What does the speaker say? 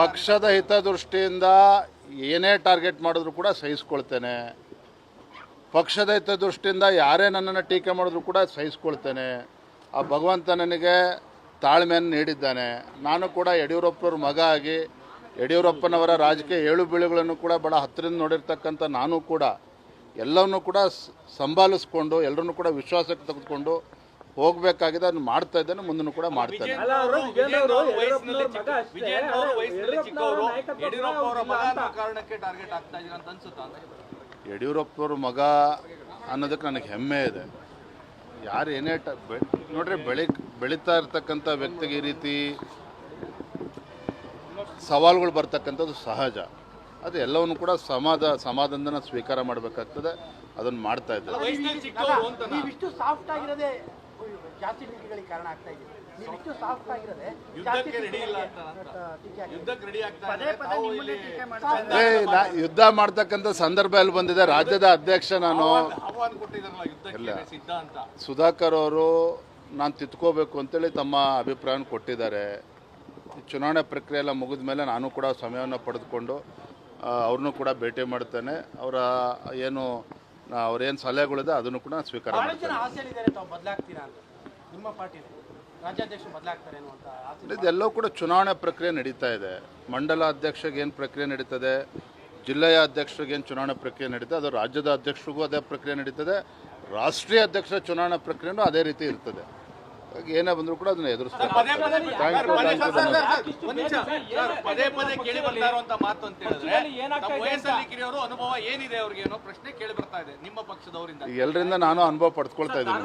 ಪಕ್ಷದ ಹಿತದೃಷ್ಟಿಯಿಂದ ಏನೇ ಟಾರ್ಗೆಟ್ ಮಾಡಿದ್ರು ಕೂಡ ಸಹಿಸ್ಕೊಳ್ತೇನೆ. ಪಕ್ಷದ ಹಿತದೃಷ್ಟಿಯಿಂದ ಯಾರೇ ನನ್ನನ್ನು ಟೀಕೆ ಮಾಡಿದ್ರು ಕೂಡ ಸಹಿಸ್ಕೊಳ್ತೇನೆ. ಆ ಭಗವಂತ ನನಗೆ ತಾಳ್ಮೆಯನ್ನು ನೀಡಿದ್ದಾನೆ. ನಾನು ಕೂಡ ಯಡಿಯೂರಪ್ಪನವ್ರ ಮಗ ಆಗಿ ಯಡಿಯೂರಪ್ಪನವರ ರಾಜಕೀಯ ಏಳು ಬೀಳುಗಳನ್ನು ಕೂಡ ಬಹಳ ಹತ್ತಿರದಿಂದ ನೋಡಿರ್ತಕ್ಕಂಥ ನಾನು ಕೂಡ ಎಲ್ಲವನ್ನೂ ಕೂಡ ಸಂಭಾಲಿಸ್ಕೊಂಡು ಎಲ್ಲರನ್ನೂ ಕೂಡ ವಿಶ್ವಾಸಕ್ಕೆ ತೆಗೆದುಕೊಂಡು ಹೋಗಬೇಕಾಗಿದೆ ಅದನ್ನು ಮಾಡ್ತಾ ಇದ್ದಾನೆ ಮುಂದೂ ಕೂಡ ಮಾಡ್ತಾನೆ ಯಡಿಯೂರಪ್ಪನವ್ರ ಮಗ ಅನ್ನೋದಕ್ಕೆ ನನಗೆ ಹೆಮ್ಮೆ ಇದೆ. ಯಾರು ಏನೇ ಟ ನೋಡ್ರಿ ಬೆಳಿ ಬೆಳೀತಾ ಇರ್ತಕ್ಕಂಥ ವ್ಯಕ್ತಿಗೆ ಈ ರೀತಿ ಸವಾಲುಗಳು ಬರ್ತಕ್ಕಂಥದ್ದು ಸಹಜ. ಅದು ಎಲ್ಲವನ್ನು ಕೂಡ ಸಮಾಧ ಸಮಾಧಾನ ಸ್ವೀಕಾರ ಮಾಡಬೇಕಾಗ್ತದೆ. ಅದನ್ನು ಮಾಡ್ತಾ ಇದ್ದೇವೆ ಜಾಸ್ತಿ ಟೀಕೆಗಳಿಗೆ ಕಾರಣ ಆಗ್ತಾ ಇದೆ. ನೀವಿಷ್ಟು ಸಾಫ್ಟ್ ಆಗಿರದೆ ಇಲ್ಲ ಇಲ್ಲಿ ಯುದ್ಧ ಮಾಡ್ತಕ್ಕಂಥ ಸಂದರ್ಭ ಅಲ್ಲಿ ಬಂದಿದೆ? ರಾಜ್ಯದ ಅಧ್ಯಕ್ಷ ನಾನು ಅಂತ. ಸುಧಾಕರ್ ಅವರು ನಾನು ತಿತ್ಕೋಬೇಕು ಅಂತೇಳಿ ತಮ್ಮ ಅಭಿಪ್ರಾಯನ ಕೊಟ್ಟಿದ್ದಾರೆ. ಚುನಾವಣೆ ಪ್ರಕ್ರಿಯೆ ಎಲ್ಲ ಮುಗಿದ ಮೇಲೆ ನಾನು ಕೂಡ ಸಮಯವನ್ನು ಪಡೆದುಕೊಂಡು ಅವ್ರನ್ನೂ ಕೂಡ ಭೇಟಿ ಮಾಡ್ತೇನೆ. ಅವರ ಏನು ಅವ್ರೇನು ಸಲಹೆಗಳಿದೆ ಅದನ್ನು ಕೂಡ ಸ್ವೀಕಾರ ಇದೆಲ್ಲವೂ ಕೂಡ ಚುನಾವಣೆ ಪ್ರಕ್ರಿಯೆ ನಡೀತಾ ಇದೆ. ಮಂಡಲ ಅಧ್ಯಕ್ಷಗೆ ಏನು ಪ್ರಕ್ರಿಯೆ ನಡೀತದೆ? ಜಿಲ್ಲೆಯ ಅಧ್ಯಕ್ಷರಿಗೆ ಏನು ಚುನಾವಣೆ ಪ್ರಕ್ರಿಯೆ ನಡೀತದೆ? ಅದು ರಾಜ್ಯದ ಅಧ್ಯಕ್ಷರಿಗೂ ಅದೇ ಪ್ರಕ್ರಿಯೆ ನಡೀತದೆ. ರಾಷ್ಟ್ರೀಯ ಅಧ್ಯಕ್ಷರ ಚುನಾವಣಾ ಪ್ರಕ್ರಿಯೆನೂ ಅದೇ ರೀತಿ ಇರ್ತದೆ. ಏನೇ ಬಂದರೂ ಕೂಡ ಅದನ್ನ ಎದುರಿಸ್ತಾರೆ. ಪದೇ ಪದೇ ಕೇಳಿ ಬರ್ತಾ ಇರುವಂತ ಮಾತು ಅಂತ ಹೇಳಿದ್ರೆ ನಮ್ಮ ವಯಸ್ಸಲ್ಲಿ ಕಿರಿಯವರು ಅನುಭವ ಏನಿದೆ ಅವ್ರಿಗೆ ಏನೋ ಪ್ರಶ್ನೆ ಕೇಳಿ ಬರ್ತಾ ಇದೆ ನಿಮ್ಮ ಪಕ್ಷದವರಿಂದ. ಎಲ್ಲರಿಂದ ನಾನು ಅನುಭವ ಪಡ್ಕೊಳ್ತಾ ಇದ್ದೀನಿ.